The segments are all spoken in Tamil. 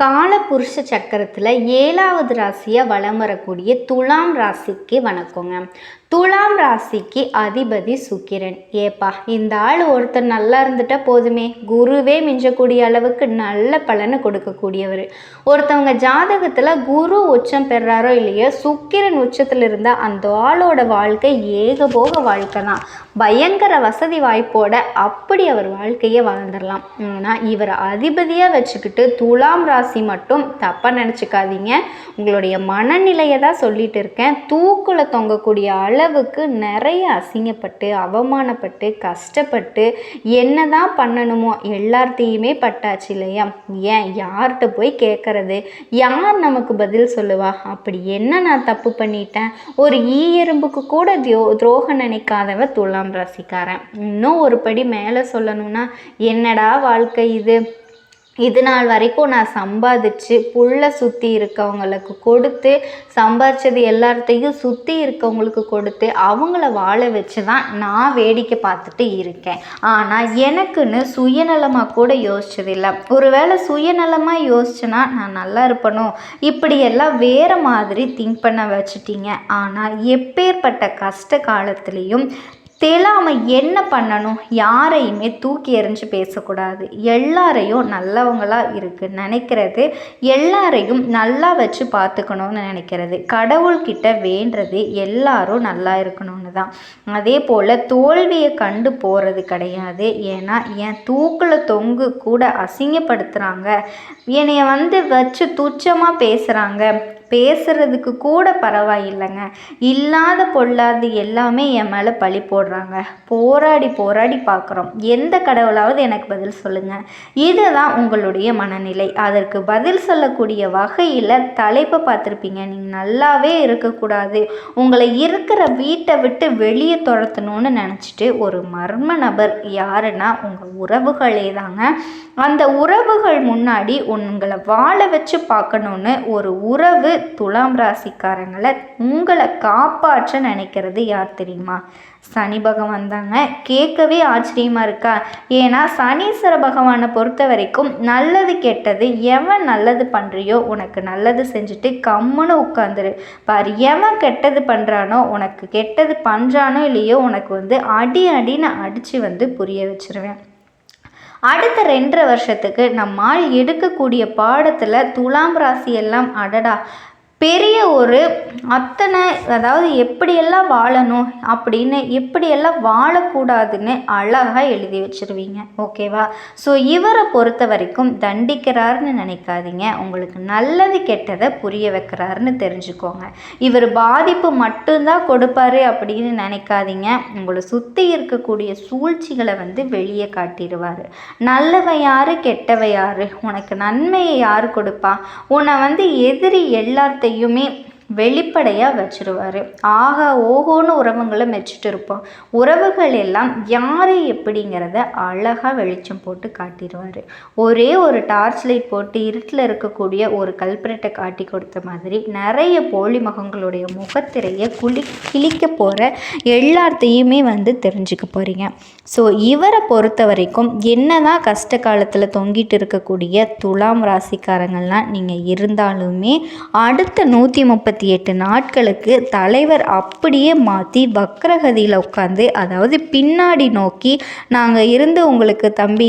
காலபுருஷ சக்கரத்தில் ஏழாவது ராசியாக வலம் வரக்கூடிய துலாம் ராசிக்கு வணக்கங்க. துலாம் ராசிக்கு அதிபதி சுக்கிரன். ஏப்பா இந்த ஆள் ஒருத்தர் நல்லா இருந்துட்டா போதுமே. குருவே மிஞ்சக்கூடிய அளவுக்கு நல்ல பலனை கொடுக்கக்கூடியவர். ஒருத்தவங்க ஜாதகத்தில் குரு உச்சம் பெறாரோ இல்லையோ சுக்கிரன் உச்சத்தில் இருந்தால் அந்த ஆளோட வாழ்க்கை ஏகபோக வாழ்க்கை தான். பயங்கர வசதி வாய்ப்போட அப்படி அவர் வாழ்க்கையை வாழ்ந்துடலாம். ஆனால் இவர் அதிபதியாக வச்சுக்கிட்டு துலாம் ராசி ராசி மட்டும் தப்பாக நினச்சிக்காதீங்க. உங்களுடைய மனநிலையை தான் சொல்லிட்டு இருக்கேன். தூக்கில் தொங்கக்கூடிய அளவுக்கு நிறைய அசிங்கப்பட்டு அவமானப்பட்டு கஷ்டப்பட்டு என்ன தான் பண்ணணுமோ எல்லார்த்தையுமே பட்டாச்சு இல்லையா? ஏன் யார்கிட்ட போய் கேட்கறது யார் நமக்கு பதில் சொல்லுவா? அப்படி என்ன நான் தப்பு பண்ணிட்டேன்? ஒரு ஈ எறும்புக்கு கூட தியோ துரோகம் நினைக்காதவ துலாம் ராசிக்காரன். இன்னும் ஒரு படி மேலே சொல்லணும்னா என்னடா வாழ்க்கை இது? இது நாள் வரைக்கும் நான் சம்பாதிச்சு புள்ள சுற்றி இருக்கவங்களுக்கு கொடுத்து சம்பாதிச்சது எல்லாத்தையும் சுற்றி இருக்கவங்களுக்கு கொடுத்து அவங்கள வாழ வச்சு தான் நான் வேடிக்கை பார்த்துட்டு இருக்கேன். ஆனால் எனக்குன்னு சுயநலமாக கூட யோசிச்சதில்லை. ஒருவேளை சுயநலமாக யோசிச்சுனா நான் நல்லா இருப்பணும் இப்படியெல்லாம் வேறு மாதிரி திங்க் பண்ண வச்சுட்டீங்க. ஆனால் எப்பேற்பட்ட கஷ்ட காலத்துலேயும் தெளாமல் என்ன பண்ணணும்? யாரையுமே தூக்கி எறிஞ்சு பேசக்கூடாது. எல்லாரையும் நல்லவங்களாக இருக்குது நினைக்கிறது. எல்லாரையும் நல்லா வச்சு பார்த்துக்கணும்னு நினைக்கிறது. கடவுள்கிட்ட வேண்டது எல்லாரும் நல்லா இருக்கணும்னு தான். அதே போல் தோல்வியை கண்டு போகிறது கிடையாது. ஏன்னா என் தூக்கில் தொங்கு கூட அசிங்கப்படுத்துகிறாங்க என்னைய வந்து வச்சு துச்சமாக பேசுகிறாங்க பேசுறதுக்கு கூட பரவாயில்லைங்க. இல்லாத பொல்லாது எல்லாமே என் மேலே பழி போடுறாங்க. போராடி போராடி பார்க்குறோம் எந்த கடவுளாவது எனக்கு பதில் சொல்லுங்கள் இதுதான் உங்களுடைய மனநிலை. அதற்கு பதில் சொல்லக்கூடிய வகையில் தலைப்பை பார்த்துருப்பீங்க. நீங்கள் நல்லாவே இருக்கக்கூடாது. உங்களை இருக்கிற வீட்டை விட்டு வெளியே துரத்தணும்னு நினச்சிட்டு ஒரு மர்ம நபர் யாருன்னா உங்கள் உறவுகளே தாங்க அந்த உறவுகள் முன்னாடி உங்களை வாழ வச்சு பார்க்கணுன்னு ஒரு உறவு துலாம் ராசிக்காரங்களை உங்களை காப்பாற்ற நினைக்கிறது யார் தெரியுமா? சனி பகவான் தாங்க. கேட்கவே ஆச்சரியமா இருக்கா? ஏன்னா சனீஸ்வர பகவானை பொறுத்த வரைக்கும் நல்லது கெட்டது எவன் நல்லது பண்ணுறியோ உனக்கு நல்லது செஞ்சுட்டு கம்முன்னு உட்காந்துரு பாரு எவன் கெட்டது பண்ணுறானோ உனக்கு கெட்டது பண்ணுறானோ இல்லையோ உனக்கு வந்து அடி அடின்னு அடித்து வந்து புரிய வச்சிருவேன். அடுத்த ரெண்டரை வருஷத்துக்கு நம்மால் எடுக்கக்கூடிய பாடத்தில் துலாம் ராசி எல்லாம் அடடா. பெரிய ஒரு அத்தனை அதாவது எப்படியெல்லாம் வாழணும் அப்படின்னு எப்படியெல்லாம் வாழக்கூடாதுன்னு அழகாக எழுதி வச்சுருவீங்க. ஓகேவா? ஸோ இவரை பொறுத்த வரைக்கும் தண்டிக்கிறாருன்னு நினைக்காதீங்க. உங்களுக்கு நல்லது கெட்டதை புரிய வைக்கிறாருன்னு தெரிஞ்சுக்கோங்க. இவர் பாதிப்பு மட்டும்தான் கொடுப்பாரு அப்படின்னு நினைக்காதீங்க. உங்களை சுற்றி இருக்கக்கூடிய சூழ்ச்சிகளை வந்து வெளியே காட்டிடுவார். நல்லவை யார் கெட்டவை யார்? உனக்கு நன்மையை யார் கொடுப்பா? உன்னை வந்து எதிரி எல்லாத்தையும் எல்லாத்தையுமே வெளிப்படையாக வச்சுருவார். ஆக ஓஹோன்னு உறவுங்களை மெச்சிட்டு இருப்போம். உறவுகள் எல்லாம் யார் எப்படிங்கிறத அழகாக வெளிச்சம் போட்டு காட்டிடுவார் ஒரே ஒரு டார்ச் லைட் போட்டு இருட்டில் இருக்கக்கூடிய ஒரு கல்பரட்டை காட்டி கொடுத்த மாதிரி நிறைய போலி முகங்களுடைய முகத்திரையை குளி கிழிக்க போகிற எல்லாத்தையுமே வந்து தெரிஞ்சுக்க போகிறீங்க ஸோ இவரை பொறுத்த வரைக்கும் என்ன தான் கஷ்ட காலத்தில் தொங்கிட்டு இருக்கக்கூடிய துலாம் ராசிக்காரங்கள்லாம் நீங்கள் இருந்தாலுமே அடுத்த நூற்றி முப்பத்தி முப்பத்தி எட்டு நாட்களுக்கு தலைவர் அப்படியே மாற்றி வக்ரகதியில் உட்காந்து அதாவது பின்னாடி நோக்கி நாங்கள் இருந்து உங்களுக்கு தம்பி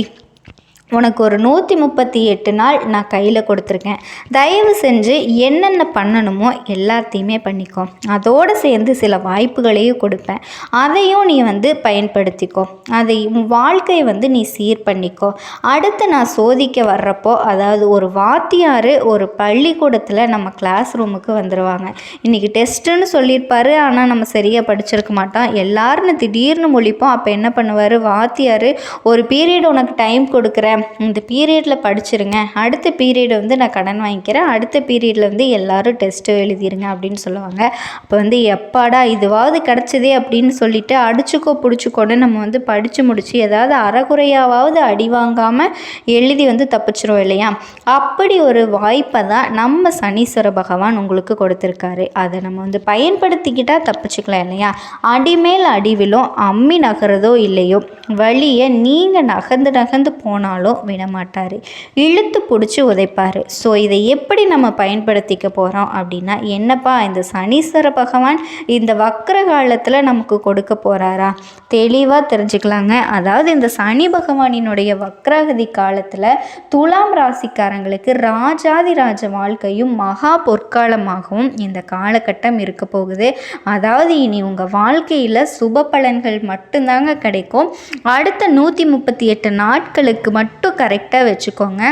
உனக்கு ஒரு நூற்றி முப்பத்தி எட்டு நாள் நான் கையில் கொடுத்துருக்கேன். தயவு செஞ்சு என்னென்ன பண்ணணுமோ எல்லாத்தையுமே பண்ணிக்கோ. அதோடு சேர்ந்து சில வாய்ப்புகளையும் கொடுப்பேன். அதையும் நீ வந்து பயன்படுத்திக்கோ. அதை வாழ்க்கையை வந்து நீ சீர் பண்ணிக்கோ. அடுத்து நான் சோதிக்க வர்றப்போ அதாவது ஒரு வாத்தியார் ஒரு பள்ளிக்கூடத்தில் நம்ம கிளாஸ் ரூமுக்கு வந்துடுவாங்க இன்றைக்கி டெஸ்ட்டுன்னு சொல்லியிருப்பாரு ஆனால் நம்ம சரியாக படிச்சிருக்க மாட்டோம். எல்லாரும் திடீர்னு முழிப்போம். அப்போ என்ன பண்ணுவார்? வாத்தியார் ஒரு பீரியட் உனக்கு டைம் கொடுக்குறேன். இந்த பீரியடில் படிச்சிருங்க. அடுத்த பீரியட் வந்து நான் கடன் வாங்கிக்கிறேன். அடுத்த பீரியடில் வந்து எல்லோரும் டெஸ்ட்டு எழுதிருங்க அப்படின்னு சொல்லுவாங்க. அப்போ வந்து எப்பாடா இதுவாவது கிடச்சதே அப்படின்னு சொல்லிட்டு அடிச்சுக்கோ பிடிச்சிக்கோன்னு நம்ம வந்து படித்து முடித்து ஏதாவது அறகுறையாவது அடி வாங்காமல் எழுதி வந்து தப்பிச்சிரும் இல்லையா? அப்படி ஒரு வாய்ப்பை தான் நம்ம சனீஸ்வர பகவான் உங்களுக்கு கொடுத்துருக்காரு. அதை நம்ம வந்து பயன்படுத்திக்கிட்டால் தப்பிச்சுக்கலாம் இல்லையா? அடிமேல் அடிவிலும் அம்மி நகரதோ இல்லையோ வழியை நீங்கள் நகர்ந்து நகர்ந்து போனாலும் சொன்னாலும் விடமாட்டார். இழுத்து பிடிச்சி உதைப்பார். ஸோ இதை எப்படி நம்ம பயன்படுத்திக்க போகிறோம் அப்படின்னா என்னப்பா இந்த சனீஸ்வர பகவான் இந்த வக்கர காலத்தில் நமக்கு கொடுக்க போகிறாரா தெளிவாக தெரிஞ்சுக்கலாங்க. அதாவது இந்த சனி பகவானினுடைய வக்ரகதி காலத்தில் துலாம் ராசிக்காரங்களுக்கு ராஜாதி ராஜ வாழ்க்கையும் மகா பொற்காலமாகவும் இந்த காலகட்டம் இருக்க போகுது. அதாவது இனி உங்கள் வாழ்க்கையில் சுப பலன்கள் மட்டும்தாங்க கிடைக்கும். அடுத்த நூற்றி முப்பத்தி எட்டு நாட்களுக்கு மட்டும் மட்டும் கரெக்டாக வச்சுக்கோங்க.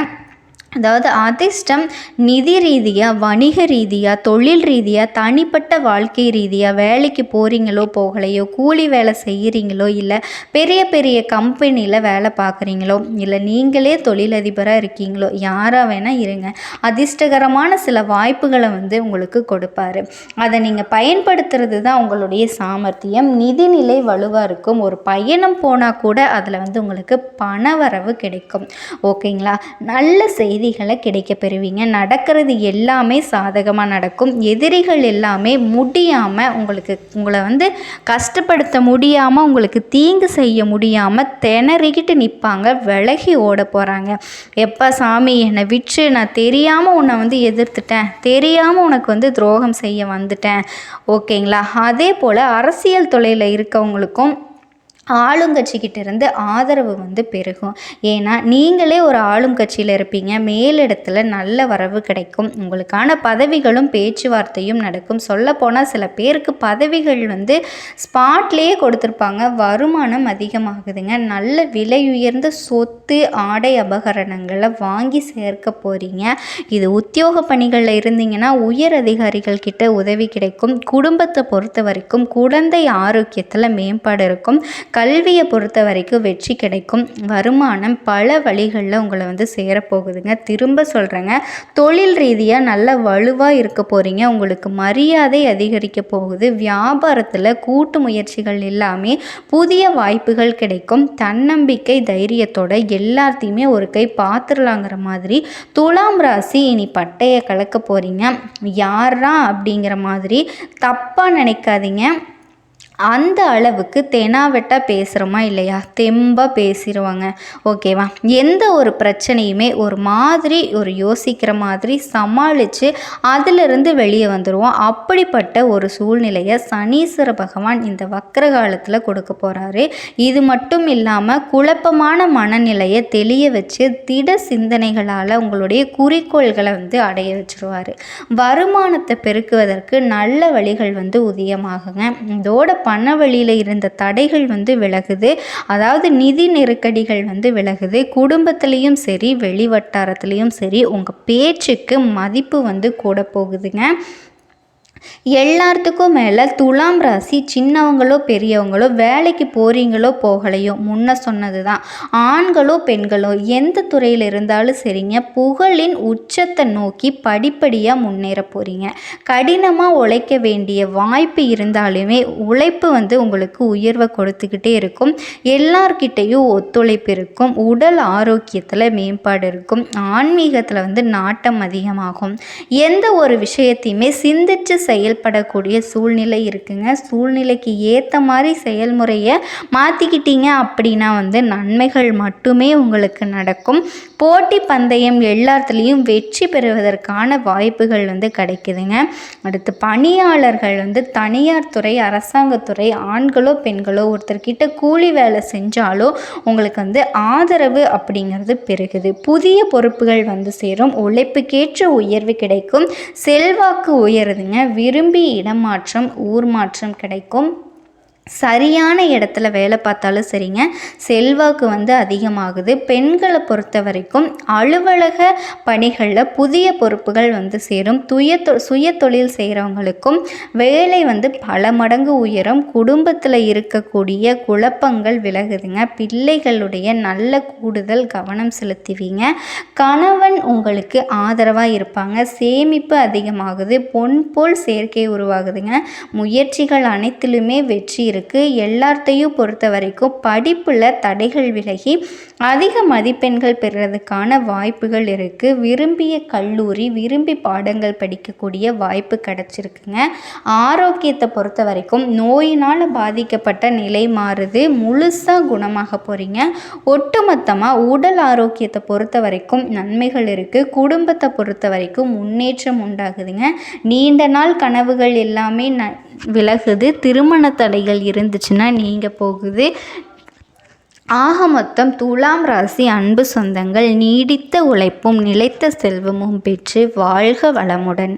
அதாவது அதிர்ஷ்டம் நிதி ரீதியாக வணிக ரீதியாக தொழில் ரீதியாக தனிப்பட்ட வாழ்க்கை ரீதியாக வேலைக்கு போகிறீங்களோ போகலையோ கூலி வேலை செய்கிறீங்களோ இல்லை பெரிய பெரிய கம்பெனியில் வேலை பார்க்குறீங்களோ இல்லை நீங்களே தொழிலதிபராக இருக்கீங்களோ யாராக வேணால் இருங்க. அதிர்ஷ்டகரமான சில வாய்ப்புகளை வந்து உங்களுக்கு கொடுப்பாரு. அதை நீங்கள் பயன்படுத்துறது தான் உங்களுடைய சாமர்த்தியம். நிதிநிலை வலுவாக இருக்கும். ஒரு பயணம் போனால் கூட அதில் வந்து உங்களுக்கு பண வரவு கிடைக்கும். ஓகேங்களா? நல்ல செய்தி செய்திகளை கிடைக்க பெறுவீங்க. நடக்கிறது எல்லாமே சாதகமாக நடக்கும். எதிரிகள் எல்லாமே முடியாமல் உங்களுக்கு உங்களை வந்து கஷ்டப்படுத்த முடியாமல் உங்களுக்கு தீங்கு செய்ய முடியாமல் திணறிக்கிட்டு நிற்பாங்க விலகி ஓட போகிறாங்க எப்போ சாமி என்னை விற்று நான் தெரியாமல் உன்னை வந்து எதிர்த்துட்டேன். தெரியாமல் உனக்கு வந்து துரோகம் செய்ய வந்துட்டேன். ஓகேங்களா? அதே போல் அரசியல் தொழிலில் இருக்கவங்களுக்கும் ஆளுங்கட்சிக்கிட்ட இருந்து ஆதரவு வந்து பெருகும். ஏன்னா நீங்களே ஒரு ஆளும் கட்சியில் இருப்பீங்க. மேலிடத்தில் நல்ல வரவு கிடைக்கும். உங்களுக்கான பதவிகளும் பேச்சுவார்த்தையும் நடக்கும். சொல்லப்போனால் சில பேருக்கு பதவிகள் வந்து ஸ்பாட்லேயே கொடுத்துருப்பாங்க. வருமானம் அதிகமாகுதுங்க. நல்ல விலை உயர்ந்த சொத்து ஆடை அபகரணங்களை வாங்கி சேர்க்க போகிறீங்க இது உத்தியோக பணிகளில் இருந்தீங்கன்னா உயர் அதிகாரிகள் கிட்ட உதவி கிடைக்கும். குடும்பத்தை பொறுத்த வரைக்கும் குழந்தை ஆரோக்கியத்தில் மேம்பாடு இருக்கும். கல்வியை பொறுத்த வரைக்கும் வெற்றி கிடைக்கும். வருமானம் பல வழிகளில் உங்களை வந்து சேரப்போகுதுங்க. திரும்ப சொல்கிறேங்க தொழில் ரீதியாக நல்ல வலுவாக இருக்க போகிறீங்க உங்களுக்கு மரியாதை அதிகரிக்க போகுது. வியாபாரத்தில் கூட்டு முயற்சிகள் எல்லாமே புதிய வாய்ப்புகள் கிடைக்கும். தன்னம்பிக்கை தைரியத்தோட எல்லாத்தையுமே ஒரு கை பார்த்துடலாங்கிற மாதிரி துலாம் ராசி இனி பட்டையை கலக்க போகிறீங்க யாரா அப்படிங்கிற மாதிரி தப்பாக நினைக்காதீங்க. அந்த அளவுக்கு தெனாவெட்டாக பேசுகிறோமா இல்லையா? தெம்பாக பேசிடுவாங்க ஓகேவா எந்த ஒரு பிரச்சனையுமே ஒரு மாதிரி ஒரு யோசிக்கிற மாதிரி சமாளித்து அதிலிருந்து வெளியே வந்துடுவோம் அப்படிப்பட்ட ஒரு சூழ்நிலையை சனீஸ்வர பகவான் இந்த வக்கர காலத்தில் கொடுக்க போகிறாரு இது மட்டும் இல்லாமல் குழப்பமான மனநிலையை தெளிய வச்சு திட சிந்தனைகளால் உங்களுடைய குறிக்கோள்களை வந்து அடைய வச்சுருவார். வருமானத்தை பெருக்குவதற்கு நல்ல வழிகள் வந்து உதயமாகுங்க. இதோட பண வழியில் இருந்த தடைகள் வந்து விலகுது. அதாவது நிதி நெருக்கடிகள் வந்து விலகுது. குடும்பத்துலேயும் சரி வெளி வட்டாரத்துலேயும் சரி உங்கள் பேச்சுக்கு மதிப்பு வந்து கூட போகுதுங்க. எல்லாத்துக்கும் மேலே துலாம் ராசி சின்னவங்களோ பெரியவங்களோ வேலைக்கு போகிறீங்களோ போகலையோ முன்ன சொன்னது தான் ஆண்களோ பெண்களோ எந்த துறையில் இருந்தாலும் சரிங்க புகழின் உச்சத்தை நோக்கி படிப்படியாக முன்னேற போகிறீங்க கடினமாக உழைக்க வேண்டிய வாய்ப்பு இருந்தாலுமே உழைப்பு வந்து உங்களுக்கு உயர்வை கொடுத்துக்கிட்டே இருக்கும். எல்லார்கிட்டேயும் ஒத்துழைப்பு இருக்கும். உடல் ஆரோக்கியத்தில் மேம்பாடு இருக்கும். ஆன்மீகத்தில் வந்து நாட்டம் அதிகமாகும். எந்த ஒரு விஷயத்தையுமே சிந்திச்சு செயல்படக்கூடிய சூழ்நிலை இருக்குங்க. சூழ்நிலைக்கு ஏற்ற மாதிரி செயல்முறையை மாற்றிக்கிட்டீங்க அப்படின்னா வந்து நன்மைகள் மட்டுமே உங்களுக்கு நடக்கும். போட்டி பந்தயம் எல்லாத்துலேயும் வெற்றி பெறுவதற்கான வாய்ப்புகள் வந்து கிடைக்குதுங்க. அடுத்து பணியாளர்கள் வந்து தனியார் துறை அரசாங்கத்துறை ஆண்களோ பெண்களோ ஒருத்தர்கிட்ட கூலி வேலை செஞ்சாலோ உங்களுக்கு வந்து ஆதரவு அப்படிங்கிறது பெருகுது. புதிய பொறுப்புகள் வந்து சேரும். உழைப்புக்கேற்ற உயர்வு கிடைக்கும். செல்வாக்கு உயருதுங்க. விரும்பி இடமாற்றம் ஊர் மாற்றம் கிடைக்கும். சரியான இடத்துல வேலை பார்த்தாலும் சரிங்க. செல்வாக்கு வந்து அதிகமாகுது. பெண்களை பொறுத்த வரைக்கும் அலுவலக பணிகளில் புதிய பொறுப்புகள் வந்து சேரும். துய சுய தொழில் செய்கிறவங்களுக்கும் வேலை வந்து பல மடங்கு உயரும். குடும்பத்தில் இருக்கக்கூடிய குழப்பங்கள் விலகுதுங்க. பிள்ளைகளுடைய நல்ல கூடுதல் கவனம் செலுத்துவீங்க. கணவன் உங்களுக்கு ஆதரவாக இருப்பாங்க. சேமிப்பு அதிகமாகுது. பொன் போல் சேர்க்கை உருவாகுதுங்க. முயற்சிகள் அனைத்திலுமே வெற்றி இருக்குது எல்லாத்தையும் பொறுத்த வரைக்கும் படிப்பில் தடைகள் விலகி அதிக மதிப்பெண்கள் பெறுறதுக்கான வாய்ப்புகள் இருக்குது விரும்பிய கல்லூரி விரும்பி பாடங்கள் படிக்கக்கூடிய வாய்ப்பு கிடச்சிருக்குங்க. ஆரோக்கியத்தை பொறுத்த வரைக்கும் நோயினால் பாதிக்கப்பட்ட நிலை மாறுது. முழுசாக குணமாக போகிறீங்க ஒட்டுமொத்தமாக உடல் ஆரோக்கியத்தை பொறுத்த வரைக்கும் நன்மைகள் இருக்குது குடும்பத்தை பொறுத்த வரைக்கும் முன்னேற்றம் உண்டாகுதுங்க. நீண்ட நாள் கனவுகள் எல்லாமே ந விலகுது. திருமண தடைகள் இருந்துச்சுன்னா நீங்கள் போகுது. ஆக மொத்தம் துலாம் ராசி அன்பு சொந்தங்கள் நீடித்த உழைப்பும் நிலைத்த செல்வமும் பெற்று வாழ்க வளமுடன்.